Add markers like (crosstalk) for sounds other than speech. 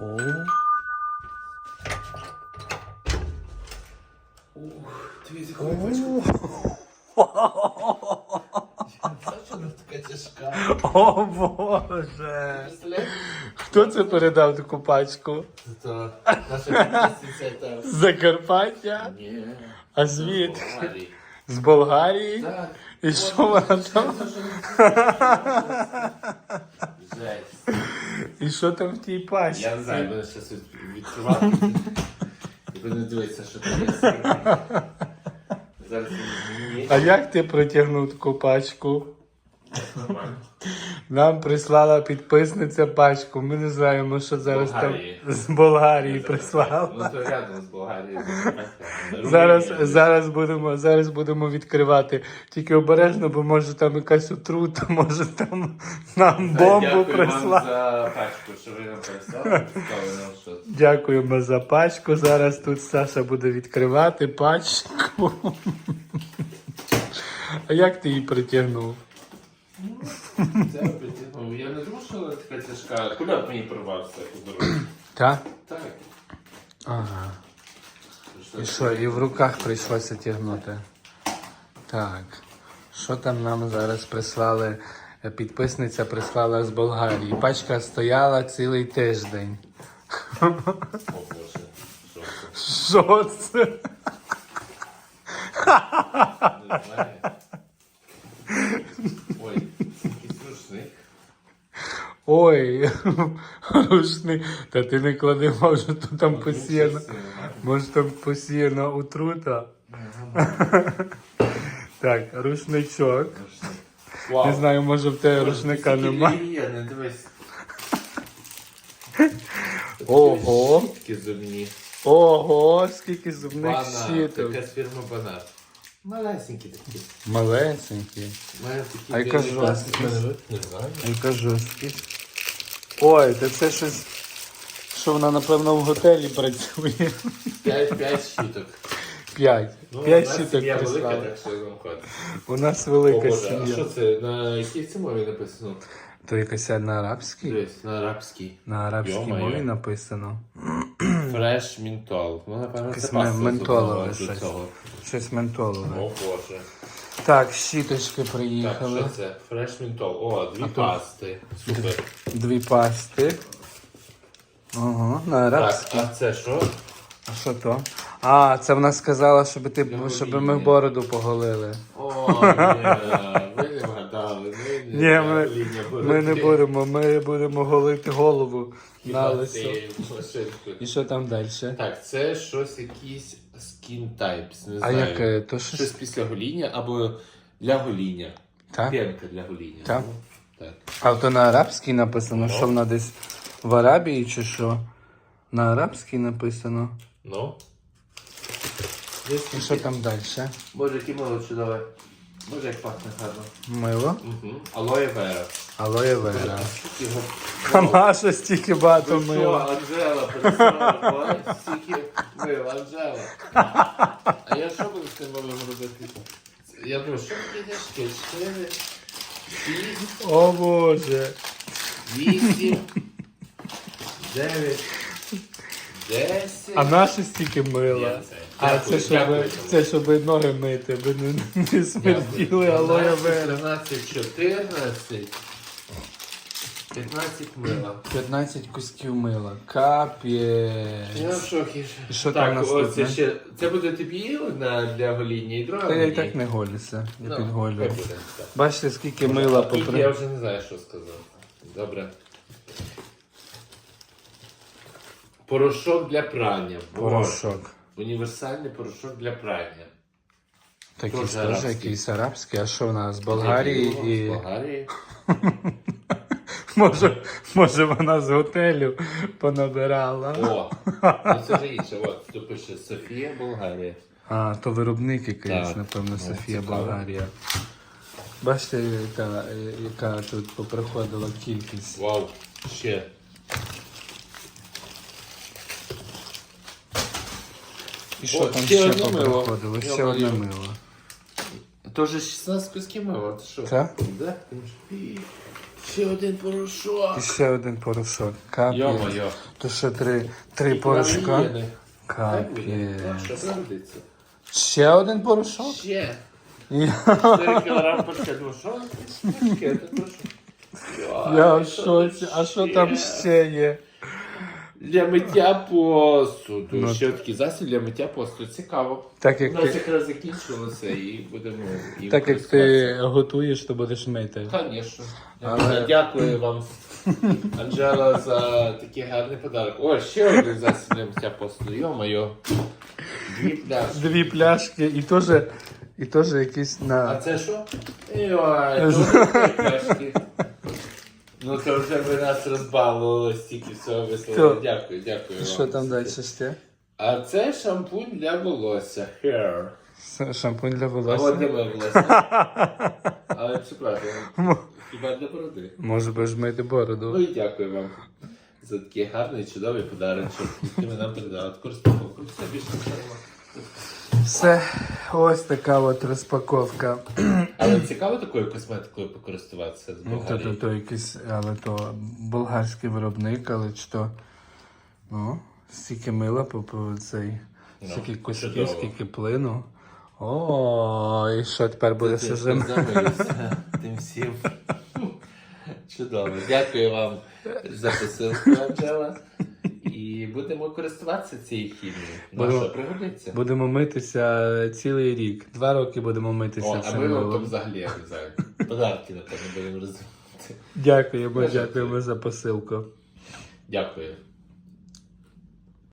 О, Дивіться, о. Боже. Хто це передав таку пачку? То наша підписниця. З Закарпаття? Ні. А звідки? З Болгарії? І що вона там? І що там в тій пачці? Я не знаю, буде щось відкривати. І (laughs) буде дивитися, що там є. Зараз мені. А як ти протягнув таку пачку? Нам прислала підписниця пачку. Ми не знаємо, що зараз Болгарії. там з Болгарії Ну, то рядом з Болгарією. Зараз, зараз, будемо, зараз будемо відкривати. Тільки обережно, бо може там якась отрута, може там нам бомбу Дякую вам за пачку, що ви нам прислали. Цікаво, нам що. Дякуємо за пачку. Зараз тут Саша буде відкривати пачку. А як ти її притягнув? Це притягнув. Я не думав, що вона така тяжка. Кульок мені порвався по дорозі. Так? Так. Ага. І що, і в руках прийшлося тягнути. Так. Що там нам зараз прислали? Підписниця прислала з Болгарії. Пачка стояла цілий тиждень. О боже. Що це? Що це? Не знаю. Ой, якийсь рушник. Ой, (laughs) рушник. Та ти не клади, може тут там посіяно. Може там посіяна отрута. (laughs) Так, рушничок. Вау. Не знаю, може в тебе рушника немає. Є, не дивись. Ого. Зубні. Ого, скільки зубних Бана. щиток. Така фірма Бана. Малесенькі такі. Малесенькі. Має такі А яка білі. Не знаю. Яка жорсткість. Ой, та це щось. Що вона, напевно, в готелі працює. П'ять, п'ять щіток. П'ять. Ну, П'ять у нас щиток велика, прислали. так що вам хватить. У нас О, велика Боже, а що це? На якій це мові написано? То якась на арабській? Дивись, на арабській. На арабській мові написано. Фреш мінтол. Ну, напевно, Якась це паста мен- ментолове зубова до щось. цього. Щось ментолове. О, Боже. Так, щіточки Так, приїхали. що це? Фреш мінтол. О, дві пасти. Супер. Дві пасти. Ага, на Так, арабській. а це що? А що то? А, це вона сказала, щоб ти щоб гоління. ми бороду поголили. О, ні, ви Ні, ми, ми не будемо, ми будемо голити голову Хіба на лисо. І що там далі? Так, це щось якийсь skin types, не А знаю. яке? То Щось щось? після гоління або для гоління. Так? Пенка для гоління. Так. Ну, так. А то на арабській написано, що вона десь в Арабії чи що? На арабській написано. Ну. І що там далі? Боже, яке мило чудове. Боже, як пахне гарно. Мило? Угу. Алоє вера. Алоє вера. Його- (laughs) А наша стільки багато Ви що, мила. Анжела, стільки мила, Анжела. А я що буду з цим малим робити? Я думаю, що таке тяжке? Чотири, шість, О Боже. вісім, дев'ять, десять. А наше стільки мила. Це. А це щоб, це щоб ноги мити, аби не, не смерділи алоє вера. 13, 14, 15 мила. 15 кусків мила. Капець. Я в шокі. І що так, там наступне? оце ще. Це буде тобі одна для гоління і друга. Та я і мені? так не голюся, я Ну, підголюю. хай буде, так. Бачите, скільки мила Скільки, Я попри. вже не знаю, що сказати. Добре. Порошок для прання. Порошок. Універсальний порошок для прання. Такий теж арабський. якийсь арабський, а що в нас? З Болгарії З і. Болгарії. (laughs) Може, може вона з готелю понабирала. О, ну це вже інше. От, тут пише Софія, Болгарія. А, то виробник якийсь, напевно, Ну, Софія. Болгарія. Бачите, яка, яка тут поприходила кількість. Вау, ще. І що О, там ще ще одне мило. поприходило? Я Ще одне маю. мило. Тоже 16 кусків мила, ти що? Так? Да? Ти ж- Ще один порошок. І ще один порошок. Капець. Йо-моє. То що три, три порошка? Хай Капець. буде. Що пригодиться? Ще один порошок? Ще. Я, (laughs) 4 кілограм пачка. Ну що? Таке, ти прошу. я Ой, в шоці. А що ще? там ще є? Для миття посуду. Ну, Ще такий засіб для миття посуду. Цікаво. Так У як нас ти, якраз закінчилося і будемо і так як ти готуєш, то будеш мити. Звісно. Але- Дякую вам, Анжела, за такий гарний подарок. О, ще один засіб для миття посуду. Йо-моє. Дві пляшки. Дві пляшки і теж, і теж якісь А на. це що? Дуже дві пляшки. Ну це вже ви нас розбавили, стільки всього висловили. То- Дякую, дякую. Що вам. там далі ще? А це шампунь для волосся. Hair. С- Шампунь для А от волосся. для моє волосся. (laughs) Але правда. Хіба для бороди. Може би ж мити Ну бороду. і дякую вам за такий гарний, чудовий подарунок, який ви нам передали. Таку розпаковку. Більше не треба. Все, ось така от розпаковка. Але цікаво такою косметикою покористуватися з Ну, то, то, Болгарії. то якийсь, але то болгарський виробник, але чи то. Ну, стільки мила по, по цей. Ну, Стільки чудово. скільки плину. О, і що тепер буде Ти сезон? позамилився тим всім. Чудово. Дякую вам за посилку, Анджела. Будемо користуватися цією хімією. Ну Будемо- пригодиться? Будемо митися цілий рік. Два роки будемо митися О, а ми там взагалі. Подарки, напевно, будемо розвивати. Дякуємо, дякуємо за посилку. Дякую.